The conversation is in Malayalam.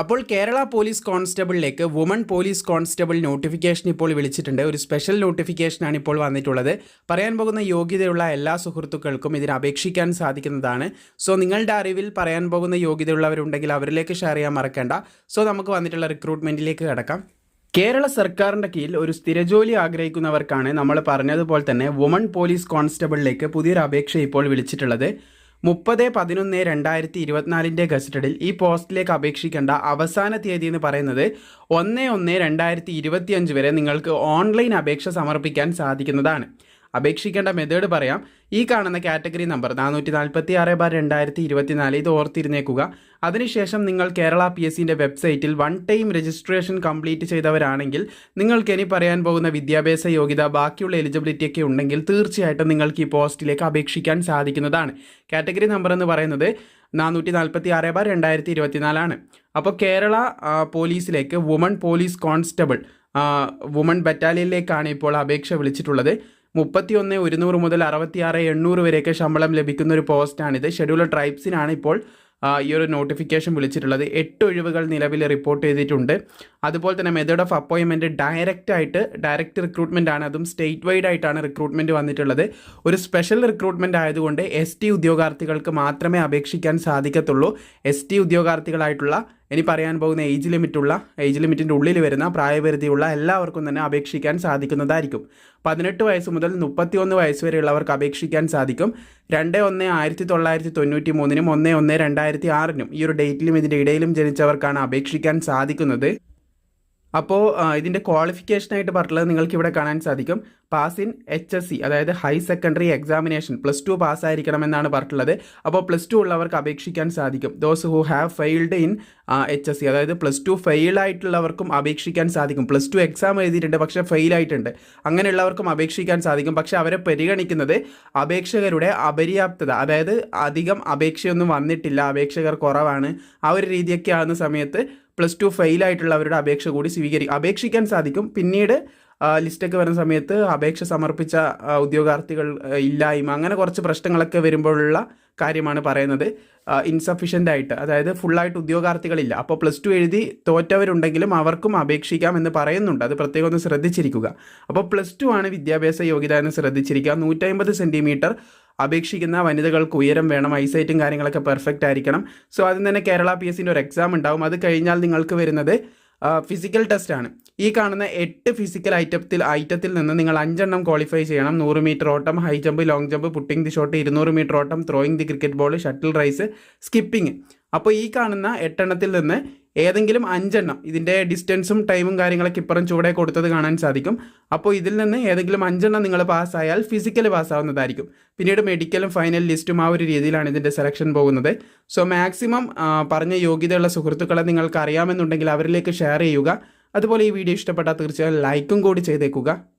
അപ്പോൾ കേരള പോലീസ് കോൺസ്റ്റബിളിലേക്ക് വുമൺ പോലീസ് കോൺസ്റ്റബിൾ നോട്ടിഫിക്കേഷൻ ഇപ്പോൾ വിളിച്ചിട്ടുണ്ട്. ഒരു സ്പെഷ്യൽ നോട്ടിഫിക്കേഷനാണ് ഇപ്പോൾ വന്നിട്ടുള്ളത്. പറയാൻ പോകുന്ന യോഗ്യതയുള്ള എല്ലാ സുഹൃത്തുക്കൾക്കും ഇതിന് അപേക്ഷിക്കാൻ സാധിക്കുന്നതാണ്. സോ നിങ്ങളുടെ അറിവിൽ പറയാൻ പോകുന്ന യോഗ്യതയുള്ളവരുണ്ടെങ്കിൽ അവരിലേക്ക് ഷെയർ ചെയ്യാൻ മറക്കേണ്ട. സോ നമുക്ക് വന്നിട്ടുള്ള റിക്രൂട്ട്മെന്റിലേക്ക് കിടക്കാം. കേരള സർക്കാരിന്റെ കീഴിൽ ഒരു സ്ഥിരജോലി ആഗ്രഹിക്കുന്നവർക്കാണ് നമ്മൾ പറഞ്ഞതുപോലെ തന്നെ വുമൺ പോലീസ് കോൺസ്റ്റബിളിലേക്ക് പുതിയൊരു അപേക്ഷ ഇപ്പോൾ വിളിച്ചിട്ടുള്ളത്. മുപ്പത് പതിനൊന്ന് രണ്ടായിരത്തി ഇരുപത്തിനാലിന്റെ ഗസറ്റഡിൽ ഈ പോസ്റ്റിലേക്ക് അപേക്ഷിക്കേണ്ട അവസാന തീയതി എന്ന് പറയുന്നത് ഒന്ന് ഒന്ന് രണ്ടായിരത്തി ഇരുപത്തിയഞ്ച് വരെ നിങ്ങൾക്ക് ഓൺലൈൻ അപേക്ഷ സമർപ്പിക്കാൻ സാധിക്കുന്നതാണ്. അപേക്ഷിക്കേണ്ട മെത്തേഡ് പറയാം. ഈ കാണുന്ന കാറ്റഗറി നമ്പർ നാനൂറ്റി നാൽപ്പത്തി ആറ് ബാർ രണ്ടായിരത്തി ഇരുപത്തിനാല് ഇത് ഓർത്തിരുന്നേക്കുക. അതിനുശേഷം നിങ്ങൾ കേരള പി എസ് സിന്റെ വെബ്സൈറ്റിൽ വൺ ടൈം രജിസ്ട്രേഷൻ കംപ്ലീറ്റ് ചെയ്തവരാണെങ്കിൽ നിങ്ങൾക്ക് ഇനി പറയാൻ പോകുന്ന വിദ്യാഭ്യാസ യോഗ്യത ബാക്കിയുള്ള എലിജിബിലിറ്റി ഒക്കെ ഉണ്ടെങ്കിൽ തീർച്ചയായിട്ടും നിങ്ങൾക്ക് ഈ പോസ്റ്റിലേക്ക് അപേക്ഷിക്കാൻ സാധിക്കുന്നതാണ്. കാറ്റഗറി നമ്പർ എന്ന് പറയുന്നത് നാനൂറ്റി നാൽപ്പത്തി ആറ് ബാർ രണ്ടായിരത്തി ഇരുപത്തിനാലാണ് അപ്പോൾ കേരള പോലീസിലേക്ക് വുമൺ പോലീസ് കോൺസ്റ്റബിൾ വുമൺ ബറ്റാലിയനിലേക്കാണ് ഇപ്പോൾ അപേക്ഷ വിളിച്ചിട്ടുള്ളത്. മുപ്പത്തി ഒന്ന് ഒരുന്നൂറ് മുതൽ അറുപത്തിയാറ് എണ്ണൂറ് വരെയൊക്കെ ശമ്പളം ലഭിക്കുന്ന ഒരു പോസ്റ്റാണിത്. ഷെഡ്യൂൾഡ് ട്രൈബ്സിനാണ് ഇപ്പോൾ ഈ ഒരു നോട്ടിഫിക്കേഷൻ വിളിച്ചിട്ടുള്ളത്. എട്ട് ഒഴിവുകൾ നിലവിൽ റിപ്പോർട്ട് ചെയ്തിട്ടുണ്ട്. അതുപോലെ തന്നെ മെത്തേഡ് ഓഫ് അപ്പോയിൻമെന്റ് ഡയറക്റ്റ് ആയിട്ട് ഡയറക്റ്റ് റിക്രൂട്ട്മെന്റ് ആണ്. അതും സ്റ്റേറ്റ് വൈഡ് ആയിട്ടാണ് റിക്രൂട്ട്മെന്റ് വന്നിട്ടുള്ളത്. ഒരു സ്പെഷ്യൽ റിക്രൂട്ട്മെന്റ് ആയതുകൊണ്ട് എസ് ഉദ്യോഗാർത്ഥികൾക്ക് മാത്രമേ അപേക്ഷിക്കാൻ സാധിക്കത്തുള്ളൂ. എസ് ഉദ്യോഗാർത്ഥികളായിട്ടുള്ള ഇനി പറയാൻ പോകുന്ന ഏജ് ലിമിറ്റുള്ള ഏജ് ലിമിറ്റിന്റെ ഉള്ളിൽ വരുന്ന പ്രായപരിധിയുള്ള എല്ലാവർക്കും തന്നെ അപേക്ഷിക്കാൻ സാധിക്കുന്നതായിരിക്കും. പതിനെട്ട് വയസ്സ് മുതൽ മുപ്പത്തിയൊന്ന് വയസ്സ് വരെയുള്ളവർക്ക് അപേക്ഷിക്കാൻ സാധിക്കും. രണ്ട് ഒന്ന് ആയിരത്തി തൊള്ളായിരത്തി തൊണ്ണൂറ്റി മൂന്നിനും ഒന്ന് ഒന്ന് രണ്ടായിരത്തി ആറിനും ഈ ഒരു ഡേറ്റിലും ഇതിന്റെ ഇടയിലും ജനിച്ചവർക്കാണ് അപേക്ഷിക്കാൻ സാധിക്കുന്നത്. അപ്പോൾ ഇതിന്റെ ക്വാളിഫിക്കേഷനായിട്ട് പറഞ്ഞിട്ടുള്ളത് നിങ്ങൾക്ക് ഇവിടെ കാണാൻ സാധിക്കും. Pass in H S C അതായത് high secondary examination plus two പാസ്സായിരിക്കണമെന്നാണ് പറഞ്ഞിട്ടുള്ളത്. അപ്പോൾ പ്ലസ് ടു ഉള്ളവർക്ക് അപേക്ഷിക്കാൻ സാധിക്കും. Those who have failed in H S C അതായത് പ്ലസ് ടു ഫെയിൽ ആയിട്ടുള്ളവർക്കും അപേക്ഷിക്കാൻ സാധിക്കും. പ്ലസ് ടു എക്സാം എഴുതിയിട്ടുണ്ട് പക്ഷേ ഫെയിൽ ആയിട്ടുണ്ട്. അങ്ങനെയുള്ളവർക്കും അപേക്ഷിക്കാൻ സാധിക്കും. പക്ഷേ അവരെ പരിഗണിക്കുന്നത് അപേക്ഷകരുടെ അപര്യാപ്തത അതായത് അധികം അപേക്ഷയൊന്നും വന്നിട്ടില്ല അപേക്ഷകർ കുറവാണ് ആ ഒരു രീതിയൊക്കെ ആകുന്ന സമയത്ത് പ്ലസ് ടു ഫെയിൽ ആയിട്ടുള്ളവരുടെ അപേക്ഷ കൂടി സ്വീകരിക്കും അപേക്ഷിക്കാൻ സാധിക്കും. പിന്നീട് ലിസ്റ്റൊക്കെ വരുന്ന സമയത്ത് അപേക്ഷ സമർപ്പിച്ച ഉദ്യോഗാർത്ഥികൾ ഇല്ലായ്മ അങ്ങനെ കുറച്ച് പ്രശ്നങ്ങളൊക്കെ വരുമ്പോഴുള്ള കാര്യമാണ് പറയുന്നത്. ഇൻസഫിഷ്യന്റ് ആയിട്ട്. അതായത് ഫുള്ളായിട്ട് ഉദ്യോഗാർത്ഥികളില്ല. അപ്പോൾ പ്ലസ് ടു എഴുതി തോറ്റവരുണ്ടെങ്കിലും അവർക്കും അപേക്ഷിക്കാം എന്ന് പറയുന്നുണ്ട്. അത് പ്രത്യേകം ഒന്ന് ശ്രദ്ധിച്ചിരിക്കുക. അപ്പോൾ പ്ലസ് ടു ആണ് വിദ്യാഭ്യാസ യോഗ്യത എന്ന് ശ്രദ്ധിച്ചിരിക്കുക. നൂറ്റമ്പത് സെന്റിമീറ്റർ അപേക്ഷിക്കുന്ന വനിതകൾക്ക് ഉയരം വേണം ഐസൈറ്റും കാര്യങ്ങളൊക്കെ പെർഫെക്റ്റ് ആയിരിക്കണം. സോ ആദ്യം തന്നെ കേരള പി എസ് ഒരു എക്സാം ഉണ്ടാവും. അത് കഴിഞ്ഞാൽ നിങ്ങൾക്ക് വരുന്നത് ഫിസിക്കൽ ടെസ്റ്റ് ആണ്. ഈ കാണുന്ന എട്ട് ഫിസിക്കൽ ഐറ്റത്തിൽ ഐറ്റത്തിൽ നിന്ന് നിങ്ങൾ അഞ്ചെണ്ണം ക്വാളിഫൈ ചെയ്യണം. നൂറ് മീറ്റർ ഓട്ടം high jump long jump putting the shot ഇരുന്നൂറ് മീറ്റർ ഓട്ടം throwing the cricket ball shuttle race skipping അപ്പോൾ ഈ കാണുന്ന എട്ടെണ്ണത്തിൽ നിന്ന് ഏതെങ്കിലും അഞ്ചെണ്ണം ഇതിന്റെ ഡിസ്റ്റൻസും ടൈമും കാര്യങ്ങളൊക്കെ ഇപ്പുറം ചൂടെ കൊടുത്തത് കാണാൻ സാധിക്കും. അപ്പോൾ ഇതിൽ നിന്ന് ഏതെങ്കിലും അഞ്ചെണ്ണം നിങ്ങൾ പാസ്സായാൽ ഫിസിക്കൽ പാസ്സാവുന്നതായിരിക്കും പിന്നീട് മെഡിക്കലും ഫൈനൽ ലിസ്റ്റും ആ ഒരു രീതിയിലാണ് ഇതിന്റെ സെലക്ഷൻ പോകുന്നത്. സോ മാക്സിമം പറഞ്ഞ യോഗ്യതയുള്ള സുഹൃത്തുക്കളെ നിങ്ങൾക്ക് അറിയാമെന്നുണ്ടെങ്കിൽ അവരിലേക്ക് ഷെയർ ചെയ്യുക. അതുപോലെ ഈ വീഡിയോ ഇഷ്ടപ്പെട്ടാൽ തീർച്ചയായും ലൈക്കും കൂടി ചെയ്തേക്കുക.